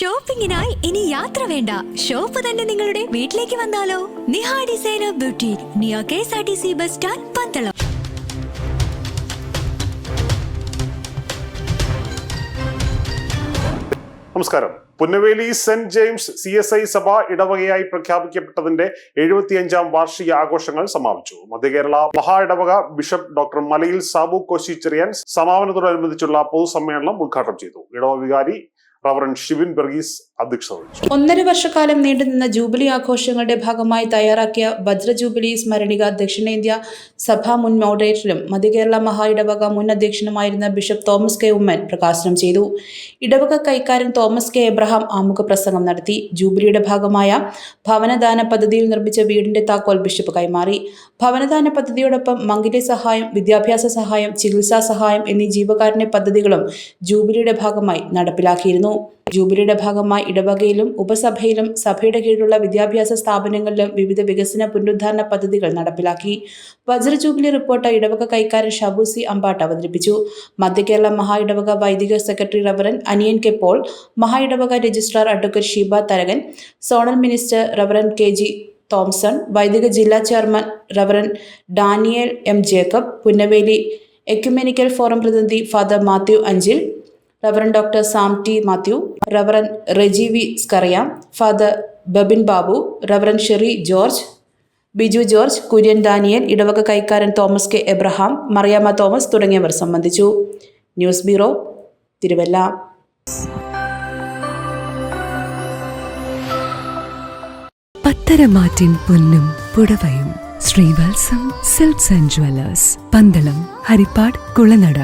ഷോപ്പിംഗിനായി ഇനി യാത്ര വേണ്ട. ഷോപ്പ് തന്നെ നിങ്ങളുടെ വീട്ടിലേക്ക് വന്നാലോ? നിഹാ ഡിസൈനർ ബ്യൂട്ടി നിയോ K S R T C bus stand Pandalam. നമസ്കാരം. Punnaveli saint James C S I സഭ ഇടവകയായി പ്രഖ്യാപിക്കപ്പെട്ടതിന്റെ എഴുപത്തിയഞ്ചാം വാർഷിക ആഘോഷങ്ങൾ സമാപിച്ചു. മധ്യകേരള മഹാ ഇടവക ബിഷപ്പ് ഡോക്ടർ മലയിൽ സാബു കോശി ചെറിയാൻ സമാപനത്തോടനുബന്ധിച്ചുള്ള പൊതുസമ്മേളനം ഉദ്ഘാടനം ചെയ്തു. ഇടവ വികാരി ഷിവിൻ ബർഗീസ് അധ്യക്ഷത ഒന്നര വർഷക്കാലം നീണ്ടുനിന്ന ജൂബിലി ആഘോഷങ്ങളുടെ ഭാഗമായി തയ്യാറാക്കിയ വജ്ര ജൂബിലി സ്മരണിക ദക്ഷിണേന്ത്യ സഭാ മുൻ മോഡറേറ്ററും മധ്യകേരള മഹായിടവക മുൻ അധ്യക്ഷനുമായിരുന്ന ബിഷപ്പ് തോമസ് കെ ഉമ്മൻ പ്രകാശനം ചെയ്തു. ഇടവക കൈക്കാരൻ തോമസ് കെ എബ്രഹാം ആമുഖ പ്രസംഗം നടത്തി. ജൂബിലിയുടെ ഭാഗമായ ഭവനദാന പദ്ധതിയിൽ നിർമ്മിച്ച വീടിന്റെ താക്കോൽ ബിഷപ്പ് കൈമാറി. ഭവനദാന പദ്ധതിയോടൊപ്പം മങ്കിലെ സഹായം വിദ്യാഭ്യാസ സഹായം ചികിത്സാ സഹായം എന്നീ ജീവകാരുണ്യ പദ്ധതികളും ജൂബിലിയുടെ ഭാഗമായി നടപ്പിലാക്കിയിരുന്നു. ജൂബിലിയുടെ ഭാഗമായി ഇടവകയിലും ഉപസഭയിലും സഭയുടെ കീഴിലുള്ള വിദ്യാഭ്യാസ സ്ഥാപനങ്ങളിലും വിവിധ വികസന പുനരുദ്ധാരണ പദ്ധതികൾ നടപ്പിലാക്കി. വജ്ര ജൂബിലി റിപ്പോർട്ട് ഇടവക കൈക്കാരൻ ഷബൂസി അമ്പാട്ട് അവതരിപ്പിച്ചു. മധ്യകേരള മഹാ ഇടവക വൈദിക secretary reverend Aniyan K Paul മഹാ ഇടവക registrar advocate Sheeba Tharakan zonal minister reverend K G Thomson വൈദിക ജില്ലാ chairman reverend Daniel M Jacob Punnaveli ecumenical forum പ്രതിനിധി father Mathew Anchil reverend doctor Sam T Mathew reverend Reji V Skaria father Babin Babu reverend Sherry George Biju George Kurian Daniel ഇടവക കൈക്കാരൻ Thomas K Abraham Mariyama Thomas തുടങ്ങിയവർ സംബന്ധിച്ചു. News bureau Thiruvalla പത്തരമാറ്റിൻ പൊന്നും പുടവയും Srivatsam silks and jewellers Pandalam Haripad Kulanada.